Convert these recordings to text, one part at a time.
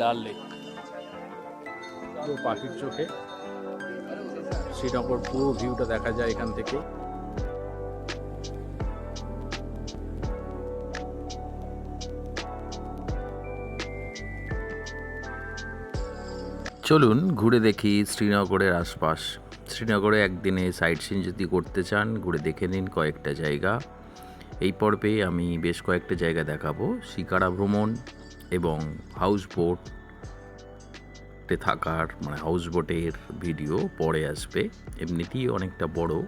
ডাল লেক। পুরো পাখির চোখে। শ্রীনগর পুরো ভিউটা দেখা যায় এখান থেকে। চলুন ঘুরে দেখি শ্রীনগরের আশপাশ। শ্রীনগরে একদিনে সাইট সিন যদি করতে চান ঘুরে দেখে নিন কয়েকটা জায়গা। এই পর্বে আমি বেশ কয়েকটা জায়গা দেখাবো। শিকারা ভ্রমণ এবং হাউস বোটে থাকার মানে হাউস বোটের ভিডিও পরে আসবে। এমনিতেই অনেকটা বড়।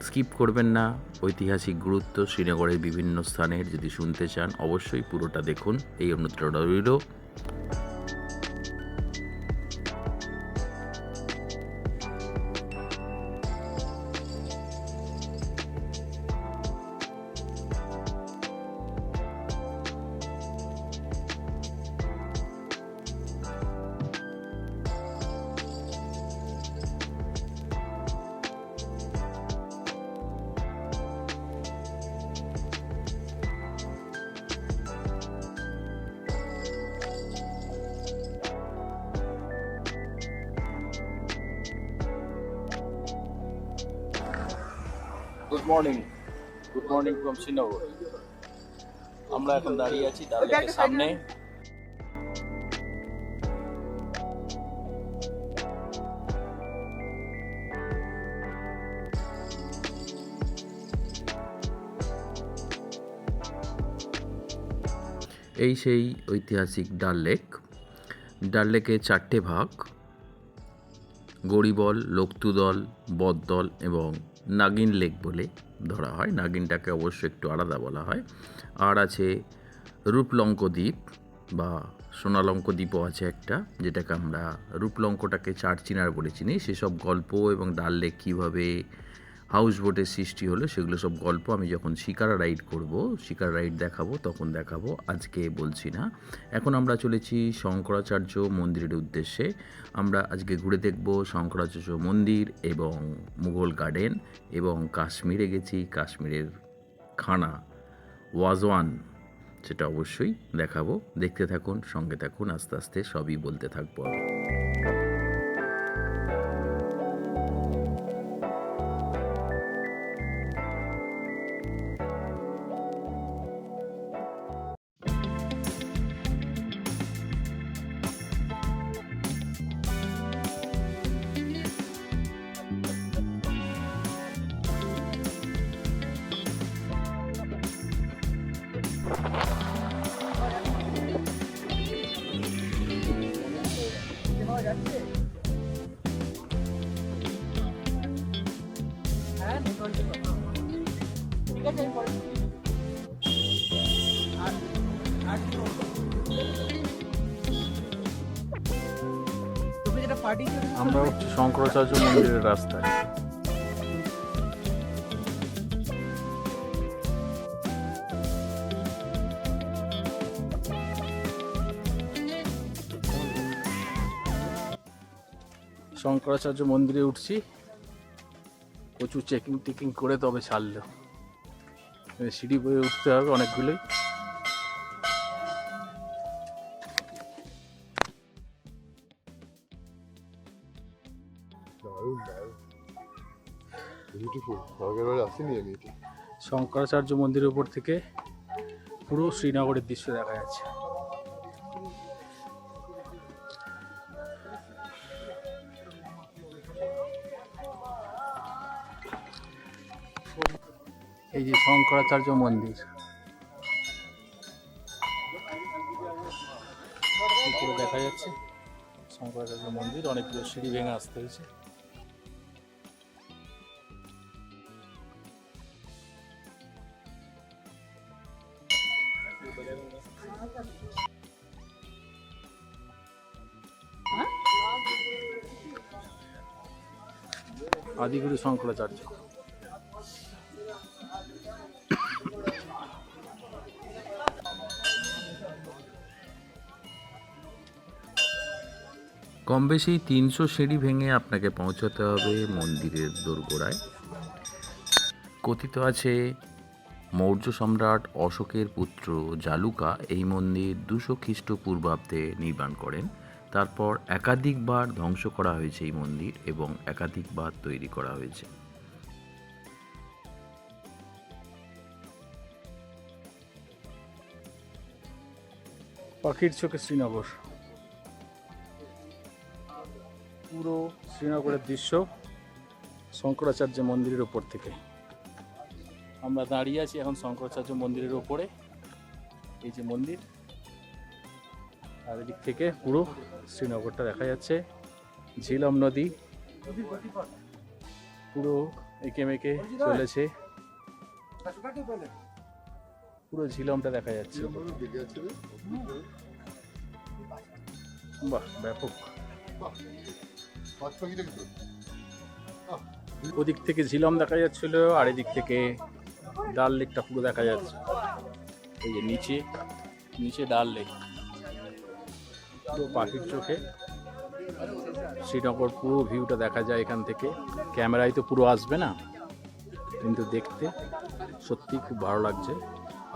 স্কিপ করবেন না। ঐতিহাসিক গুরুত্ব শ্রীনগরের বিভিন্ন স্থানের যদি শুনতে চান, অবশ্যই পুরোটা দেখুন। এই অনুপ্রেরণা রইল। Good morning good morning from Srinagar আমরা এখন দাঁড়িয়ে আছি ডাল লেকের সামনে। এই সেই ঐতিহাসিক ডাল লেক। ডাল লেকে চারটে ভাগ গড়িবল লোকতুদল বদদল এবং নাগিন লেক বলে ধরা হয়। নাগিনটাকে অবশ্য একটু আলাদা বলা হয়। আর আছে রূপলঙ্ক দ্বীপ বা সোনালঙ্ক দ্বীপও আছে একটা, যেটাকে আমরা রূপলঙ্কটাকে চার চিনার বলে চিনি। সেসব গল্প এবং ডাল লেক কীভাবে হাউস বোটের সৃষ্টি হলো, সেগুলো সব গল্প আমি যখন শিকারা রাইড করব, শিকারা রাইড দেখাবো, তখন দেখাবো, আজকে বলছি না। এখন আমরা চলেছি শঙ্করাচার্য মন্দিরের উদ্দেশ্যে। আমরা আজকে ঘুরে দেখব শঙ্করাচার্য মন্দির এবং মুঘল গার্ডেন এবং কাশ্মীরে গেছি, কাশ্মীরের খানা, ওয়াজওয়ান, সেটা অবশ্যই দেখাবো। দেখতে থাকুন, সঙ্গে থাকুন, আস্তে আস্তে সবই বলতে থাকব আমি। শঙ্করাচার্য মন্দিরের রাস্তায়। শঙ্করাচার্য মন্দিরে উঠছি। প্রচুর চেকিং টেকিং করে তবে ছাড়লো সিঁড়ি বয়ে উঠতে হবে অনেকগুলোই। শঙ্করাচার্য মন্দিরের উপর থেকে পুরো শ্রীনগরের দৃশ্য দেখা যাচ্ছে। এই যে শঙ্করাচার্য মন্দির। দেখা যাচ্ছে। শঙ্করাচার্য মন্দির, অনেকগুলো সিঁড়ি ভেঙে আসতে হয়েছে। আদিগুরু শঙ্করাচার্য। কম বেশি তিনশো সিঁড়ি ভেঙে আপনাকে পৌঁছাতে হবে মন্দিরের দোরগোড়ায়। কথিত আছে, মৌর্য সম্রাট অশোকের পুত্র জালুকা এই মন্দির দুশো খ্রিস্টপূর্বাব্দে নির্মাণ করেন। তারপর একাধিকবার ধ্বংস করা হয়েছে এই মন্দির এবং একাধিকবার তৈরি করা হয়েছে। পাখির চোখে শ্রীনগর। পুরো শ্রীনগরের দৃশ্য শঙ্করাচার্য মন্দিরের ওপর থেকে। আমরা দাঁড়িয়ে আছি এখন শঙ্করাচার্য মন্দিরের ওপরে এই যে মন্দির আর এদিক থেকে পুরো শ্রীনগরটা দেখা যাচ্ছে। ঝিলম নদী পুরো এঁকে মেকে চলেছে। পুরো ঝিলমটা দেখা যাচ্ছে। বাহ, ব্যাপক। ওদিক থেকে ঝিলম দেখা যাচ্ছিল আর এদিক থেকে ডাল লেকটা পুরো দেখা যাচ্ছে। এই যে নিচে নিচে ডাল লেক। পুরো পাখির চোখে। শ্রীনগর পুরো ভিউটা দেখা যায় এখান থেকে। ক্যামেরায় তো পুরো আসবে না, কিন্তু দেখতে সত্যি খুব ভালো লাগছে।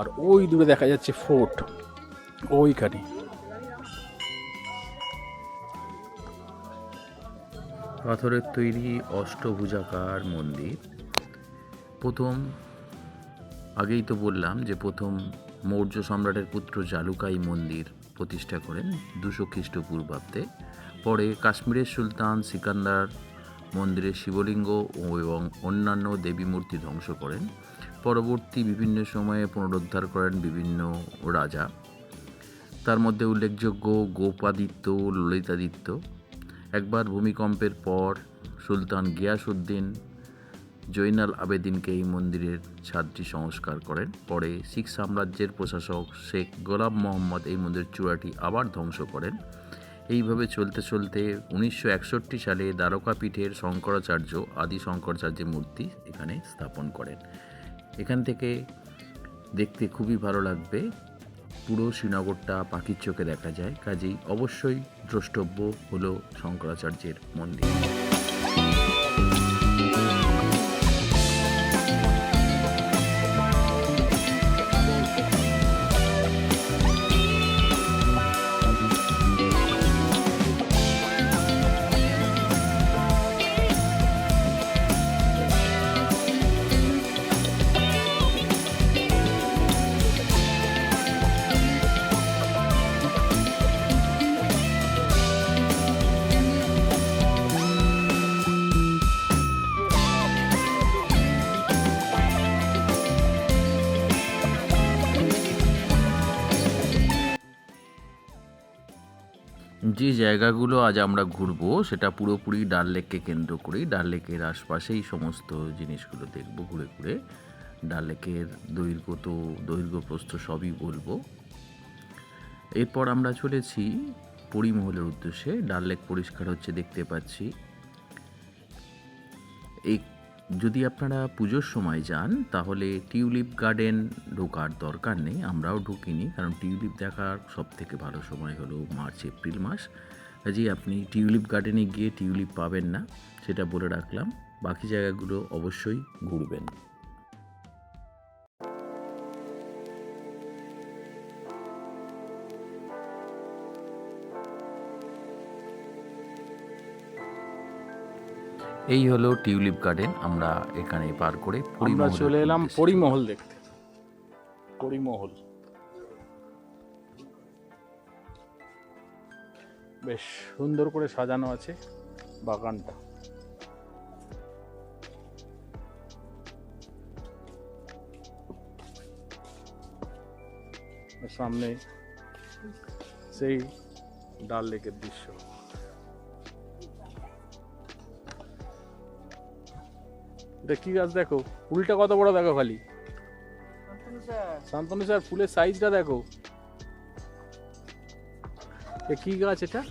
আর ওই দূরে দেখা যাচ্ছে ফোর্ট, ওইখানে। পাথরের তৈরি অষ্টভুজাকার মন্দির। প্রথম, আগেই তো বললাম যে প্রথম মৌর্য সম্রাটের পুত্র জালুকাই মন্দির প্রতিষ্ঠা করেন দুশো খ্রিস্টপূর্বাব্দে। পরে কাশ্মীরের সুলতান, সিকান্দার, মন্দিরের শিবলিঙ্গ এবং অন্যান্য দেবী মূর্তি ধ্বংস করেন। পরবর্তী বিভিন্ন সময়ে পুনরুদ্ধার করেন বিভিন্ন রাজা। তার মধ্যে উল্লেখযোগ্য গোপাদিত্য, ললিতাদিত্য। একবার ভূমিকম্পের পর সুলতান গিয়াসউদ্দিন জৈনাল আবেদিনকে এই মন্দিরের ছাদটি সংস্কার করেন। পরে শিখ সাম্রাজ্যের প্রশাসক শেখ গোলাম মোহাম্মদ এই মন্দিরের চূড়াটি আবার ধ্বংস করেন। এইভাবে চলতে চলতে উনিশশো একষট্টি সালে দ্বারকাপীঠের শঙ্করাচার্য আদি শঙ্করাচার্যের মূর্তি এখানে স্থাপন করেন। এখান থেকে দেখতে খুবই ভালো লাগবে। পুরো শ্রীনগরটা পাখির চোখে দেখা যায়। কাজেই অবশ্যই দ্রষ্টব্য হলো শঙ্করাচার্যের মন্দির। যে জায়গাগুলো আজ আমরা ঘুরবো, সেটা পুরোপুরি ডাল লেককে কেন্দ্র করেই, ডাল লেকের আশপাশেই সমস্ত জিনিসগুলো দেখব ঘুরে ঘুরে। ডাল লেকের দৈর্ঘ্য তো দৈর্ঘ্য প্রস্থ সবই বলব। এরপর আমরা চলেছি পরিমহলের উদ্দেশ্যে। ডাল লেক পরিষ্কার হচ্ছে দেখতে পাচ্ছি। এই যদি আপনারা পুজোর সময় যান, তাহলে টিউলিপ গার্ডেন ঢোকার দরকার নেই, আমরাও ঢুকিনি, কারণ টিউলিপ দেখার সব থেকে ভালো সময় হলো মার্চ, এপ্রিল মাস। কাজেই আপনি টিউলিপ গার্ডেনে গিয়ে টিউলিপ পাবেন না, সেটা বলে রাখলাম। বাকি জায়গাগুলো অবশ্যই ঘুরবেন। এই হলো টিউলিপ গার্ডেন আমরা এখানে পার করে আমরা চলে এলাম পরিমহল দেখতে। পরিমহল। বেশ সুন্দর করে সাজানো আছে বাগানটা। সামনে সেই ডাল লেকের দৃশ্য। এটা কি গাছ দেখো? ফুলটা কত বড় দেখো খালি। শান্তনু স্যার, ফুলের সাইজটা দেখো। এ, কি গাছ এটা?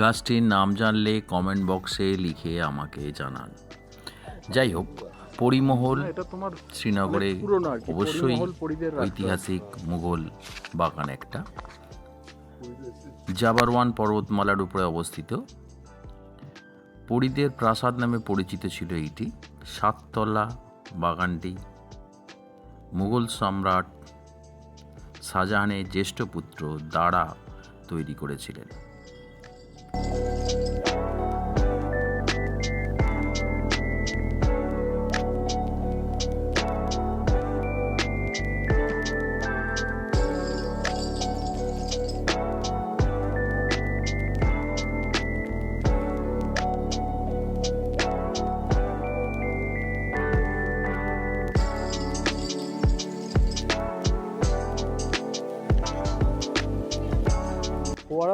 গাছটির নাম জানলে কমেন্ট বক্সে লিখে আমাকে জানান। যাই হোক পরিমহল শ্রীনগরে অবশ্যই। ঐতিহাসিক মুঘল বাগান একটা। জাবারওয়ান পর্বতমালার উপরে অবস্থিত। পরিদের প্রাসাদ নামে পরিচিত ছিল এইটি। সাততলা বাগানটি। মুঘল সম্রাট শাহজাহানের জ্যেষ্ঠ পুত্র দারা তৈরি করেছিলেন।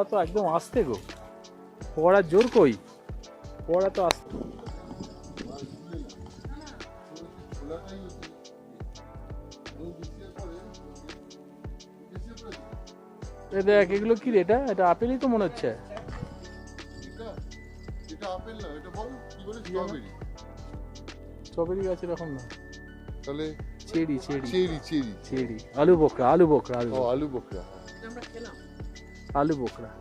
তো একদম আসতে গো। পড়া জোর কই? পড়া তো আসতে। এ দেখ এগুলো কি রে? এটা এটা আপেলই তো মনে হচ্ছে। এটা এটা আপেল না এটা বল কি বলে স্ট্রবেরি স্ট্রবেরি গাছ এরকম না। তাহলে cherry cherry. Cherry cherry. Cherry. আলু বোকরা আলু বোকরা আলু বোকরা, আলু বকরা আলু বোকরা।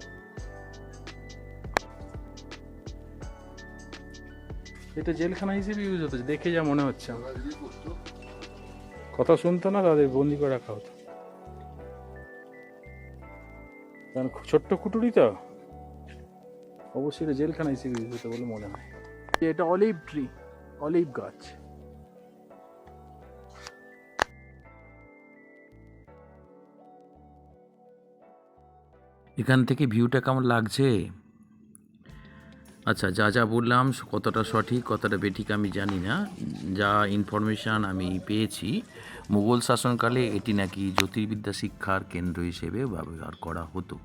এটা জেলখানা হিসেবে ইউজ হতো, দেখে যা মনে হচ্ছে কথা শুনতো না, তাদের বন্দি করে রাখা হতো। কারণ ছোট্ট কুটুরি তো। অবশ্যই জেলখানা হিসেবে ইউজ হতো বলে মনে হয়। এটা অলিভ ট্রি অলিভ গাছ। এখান থেকে ভিউটা কেমন লাগছে? আচ্ছা যা যা বললাম, কতটা সঠিক, কতটা বেঠিক আমি জানি না। যা ইনফরমেশান আমি পেয়েছি, মুঘল শাসনকালে এটি নাকি জ্যোতির্বিদ্যা শিক্ষার কেন্দ্র হিসেবে ব্যবহার করা হতো।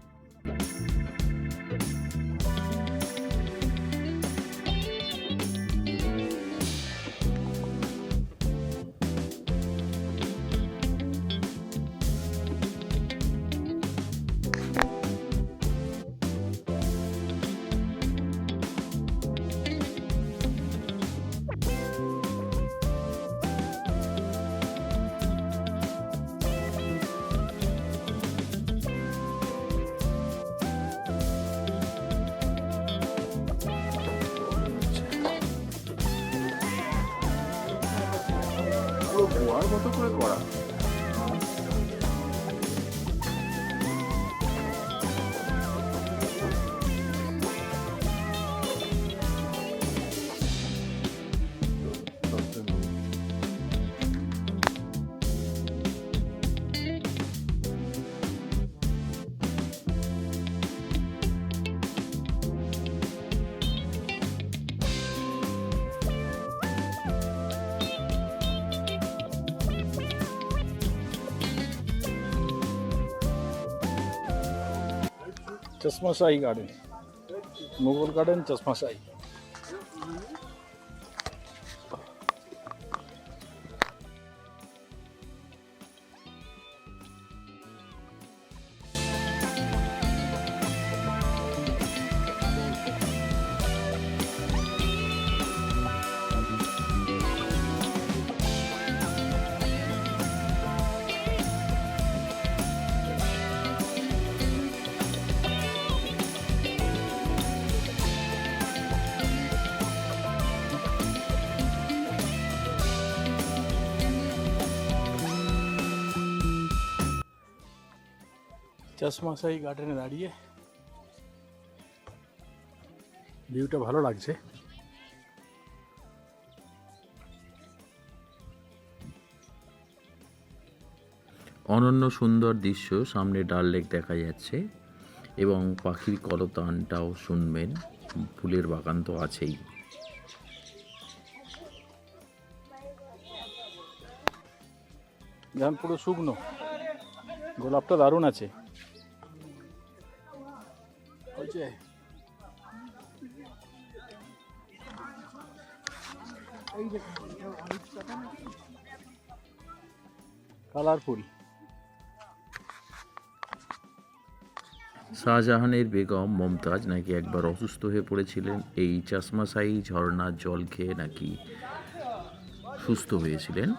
চশমা শাহী গার্ডেন মুঘল গার্ডেন চশমা শাহী চশমা শাহী গার্ডেনে দাঁড়িয়ে। ভিউটা ভালো লাগছে। অনন্য সুন্দর দৃশ্য সামনে ডাল লেক দেখা যাচ্ছে এবং পাখির কলতানটাও শুনবেন। ফুলের বাগান তো আছেই। ধান পুরো শুকনো। গোলাপটা দারুণ আছে। হয়েছে কালারফুল শাহজাহানের বেগম মমতাজ নাকি একবার অসুস্থ হয়ে পড়েছিলেন? এই চাশমাশাই ঝর্ণার জল খেয়ে নাকি সুস্থ হয়েছিলেন?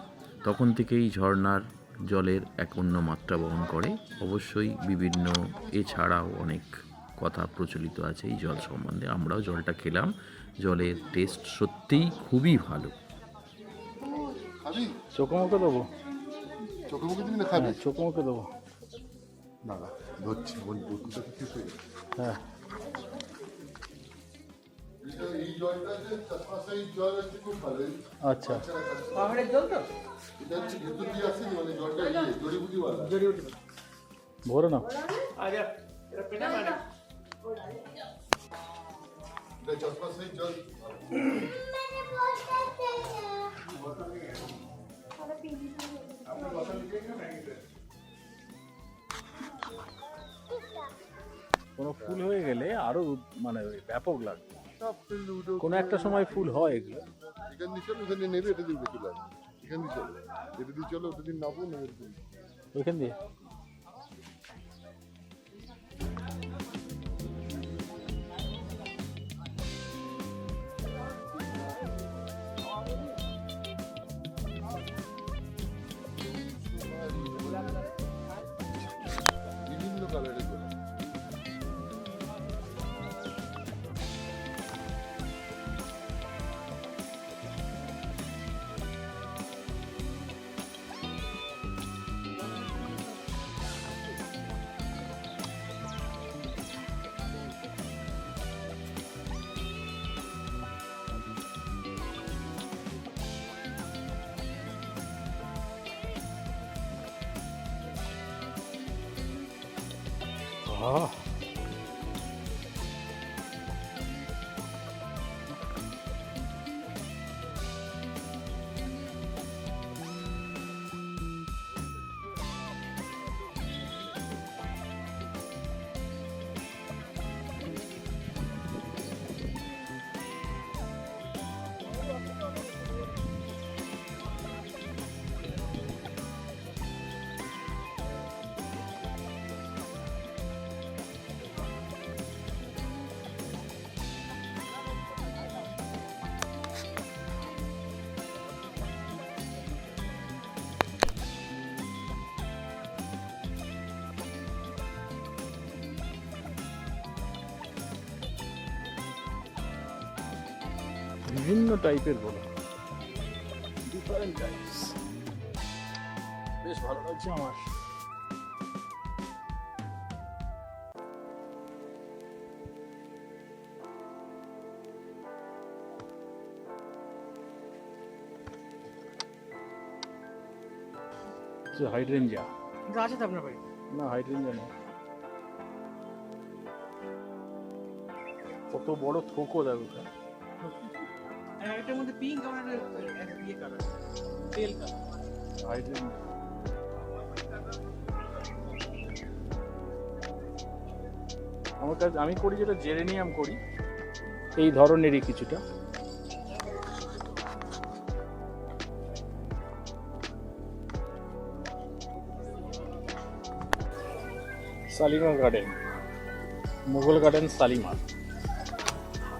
তখন থেকেই ঝর্ণার জলের এক অন্য মাত্রা বহন করে। অবশ্যই বিভিন্ন এছাড়াও অনেক কথা প্রচলিত আছে এই জল সম্বন্ধে। আমরাও জলটা খেলাম। জলের টেস্ট সত্যিই খুবই ভালো। খাবি? চোখে মুখে দেবো? চোখে মুখে দিবি না খাবি? হ্যাঁ দেবো। না ধরছি হয়ে হ্যাঁ। আচ্ছা। পাহাড়ের জল তো? মানে ভরে না জল কোনো ফুল হয়ে গেলে আরও মানে ব্যাপক লাগবে। কোনো একটা সময় ফুল হয় এগুলো। এখান দিয়ে চলো ওখানে নেবে এটা দিয়ে চলে এখান দিয়ে চলো। এটা দিয়ে চলো ওটা দিয়ে নাবো নেবে। ওইখান দিয়ে? টাইপের বলো। ডিফারেন্ট টাইপস বেশ ভালো লাগছে আমার। হাইড্রেঞ্জা কিন্তু আছে তো আপনার বাড়ি না হাইড্রেঞ্জা নেই। কত বড় থোকো দেখো ওটা। এটার মধ্যে পিঙ্ক কালারের একটা তেল আমার কাছে আমি করি যেটা জেরেনিয়াম করি। এই ধরনেরই কিছুটা। Shalimar garden Mughal garden Shalimar.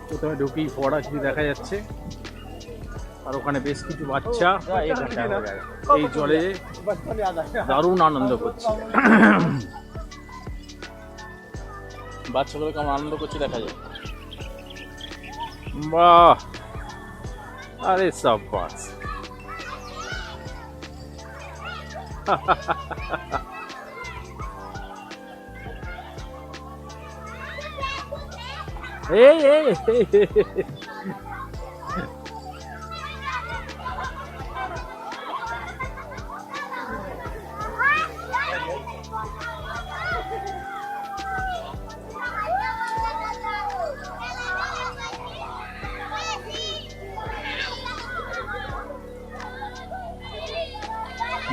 প্রথমে ঢুকেই ফরাসি দেখা যাচ্ছে আর ওখানে বেশ কিছু বাচ্চা এই জলে দারুণ আনন্দ করছে। বাচ্চাগুলো কেমন আনন্দ করছে, দেখা যায় বাহ! আরে সব বাস এই এই।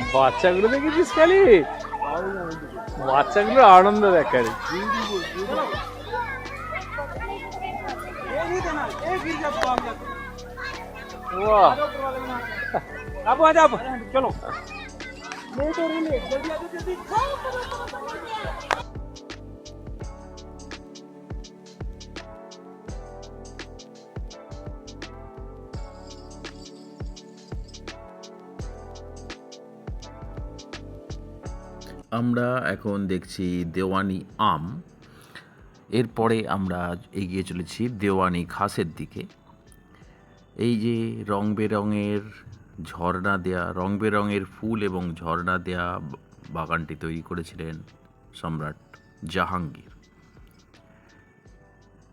এই, এই, এই। বাচ্চাগুলো দেখেছিস খালি বাচ্চাগুলো আনন্দ দেখারে वाह अब आ जाओ चलो আমরা এখন দেখছি দেওয়ানি আম। এরপরে আমরা এগিয়ে চলেছি দেওয়ানি ঘাসের দিকে। এই যে রং বেরঙের ঝর্ণা দেয়া, রং বেরঙের ফুল এবং ঝর্ণা দেয়া বাগানটি তৈরি করেছিলেন সম্রাট জাহাঙ্গীর।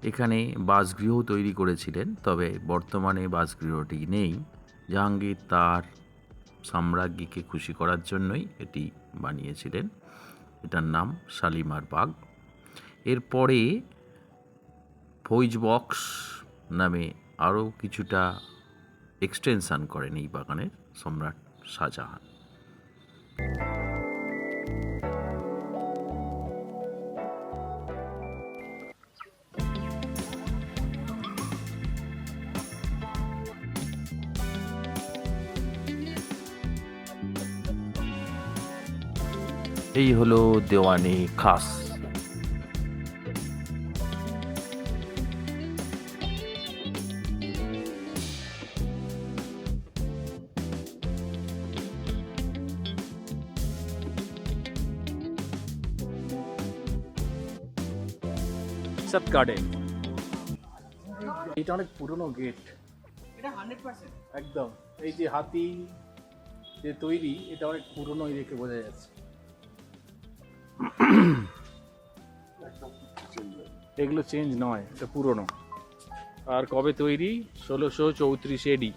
এখানে বাসগৃহ তৈরি করেছিলেন, তবে বর্তমানে বাসগৃহটি নেই। জাহাঙ্গীর তার সাম্রাজ্ঞীকে খুশি করার জন্যই এটি বানিয়েছিলেন। এটার নাম শালিমার বাগ। এরপরে ফৌজ বক্স নামে আরও কিছুটা এক্সটেনশান করেন এই বাগানের সম্রাট শাহজাহান। এই হলো দেওয়ানি খাস। গার্ডেন এটা অনেক পুরনো গেট এটা হান্ড্রেড পার্সেন্ট একদম। এই যে হাতি যে তৈরি এটা অনেক পুরনো দেখে বোঝা যাচ্ছে। এগুলো চেঞ্জ নয় এটা পুরনো। আর কবে তৈরি? ষোলোশো চৌত্রিশ এডি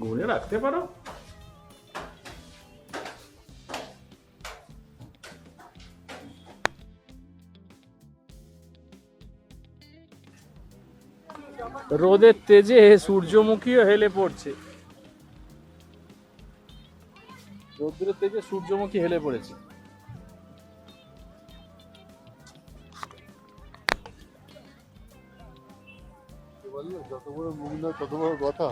ঘুরে রাখতে পারো। রোদের তেজে সূর্যমুখীও হেলে পড়ছে। রোদ্রের তেজে সূর্যমুখী হেলে পড়েছে। যত বড় মুখ না তত বড় কথা।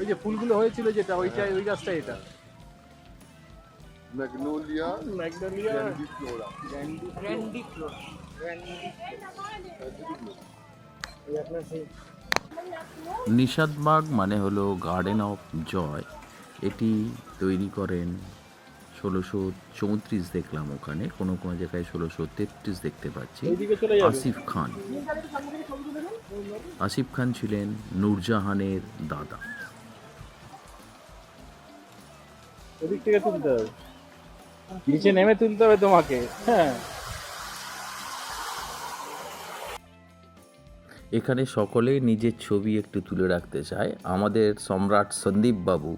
ওই যে ফুলগুলো হয়েছিল যেটা ওইটা ওই গাছটা এটা। Magnolia magnolia. ফ্লোরা গ্র্যান্ডি নিষাদবাগ মানে হলো গার্ডেন অফ জয় এটি তৈরি করেন ষোলোশো চৌত্রিশ দেখলাম ওখানে। কোনো কোনো জায়গায় ষোলোশো তেত্রিশ দেখতে পাচ্ছি। আসিফ খান। আসিফ খান ছিলেন নূরজাহানের দাদা। নিচে নেমে তুলতে হবে তোমাকে। হ্যাঁ। এখানে সকলেই নিজের ছবি একটু তুলে রাখতে চায়। আমাদের সম্রাট সন্দীপ বাবু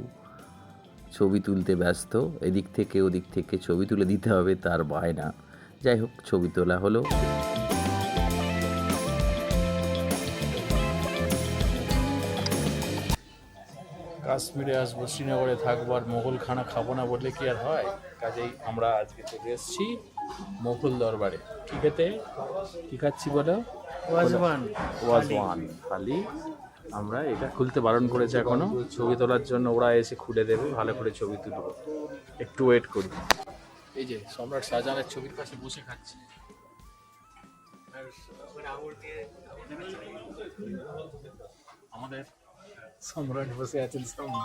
ছবি তুলতে ব্যস্ত। এদিক থেকে ওদিক থেকে ছবি তুলে দিতে হবে, তার বায়না। যাই হোক, ছবি তোলা হলো। কাশ্মীরে আসব, শ্রীনগরে থাকব আর মোগল খানা খাব না বললে কি আর হয়? কাজেই আমরা আজকে চলে এসেছি। মোগল দরবারে। কি খেতে কি খাচ্ছি বলো? ওয়াজওয়ান ওয়াজওয়ান খালি। আমরা এটা খুলতে বারণ করেছে এখনও। ছবি তোলার জন্য ওরা এসে খুলে দেবে ভালো করে ছবি তুলবো। একটু ওয়েট করি। এই যে সম্রাট শাহজাহানের ছবির পাশে বসে খাচ্ছি। আমাদের সম্রাট বসে আছেন সামনে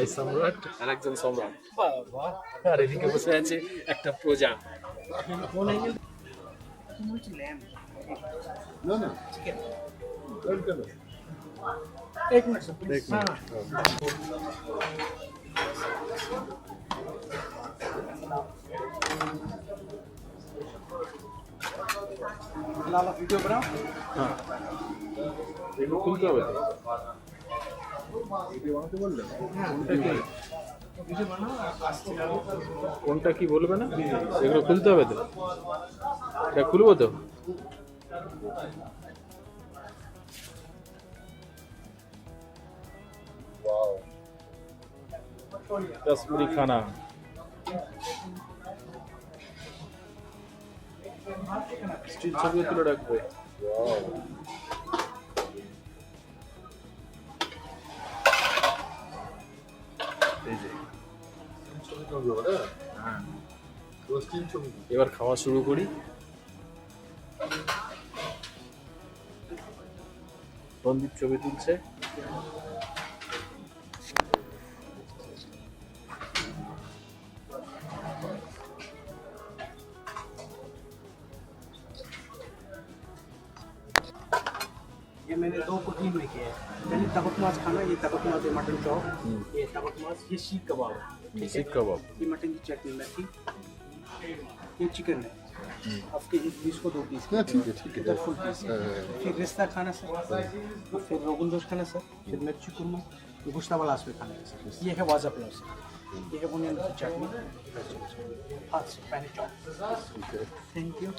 এই সম্রাট আর একজন সম্রাট। বাবা আর এদিকে বসে আছে একটা প্রজা। কোন অ্যাঙ্গেল বলছি ল্যাম্প না। না চিকেন কেন কেন এক মিনিট স্যার এক মিনিট। লালা ভিডিও বানাও। হ্যাঁ। এগুলো খুলতে হবে তো? কোনটা কি বলবে না? এগুলো খুলতে হবে তো। এটা খুলবো তো. কাশ্মীরি খানা। স্টিল ছবি তুলে রাখবে। এবার খাওয়া শুরু করি সন্দীপ ছবি তুলছে ये मैंने दो कुकिंग में किया है। पहले तबक मास खाना ये तबक मास मटन चौक। हम्म। ये तबक मास ये सीख कबाब सीख कबाब। ये मटन की चटनी में थी ये चिकन है। हम्म। आपके एक पीस को दो पीस हाँ, ठीक है ठीक है फुल पीस। हाँ, हाँ, फिर रिश्ता खाना सर। फिर रोगन दोस्त खाना सर। फिर मिर्ची कुरमा गुश्ता वाला में खाना है सर ये है वाजा प्लस हम्म। ये है बुनियाद की चटनी। हाथ से पहले चौक। Thank you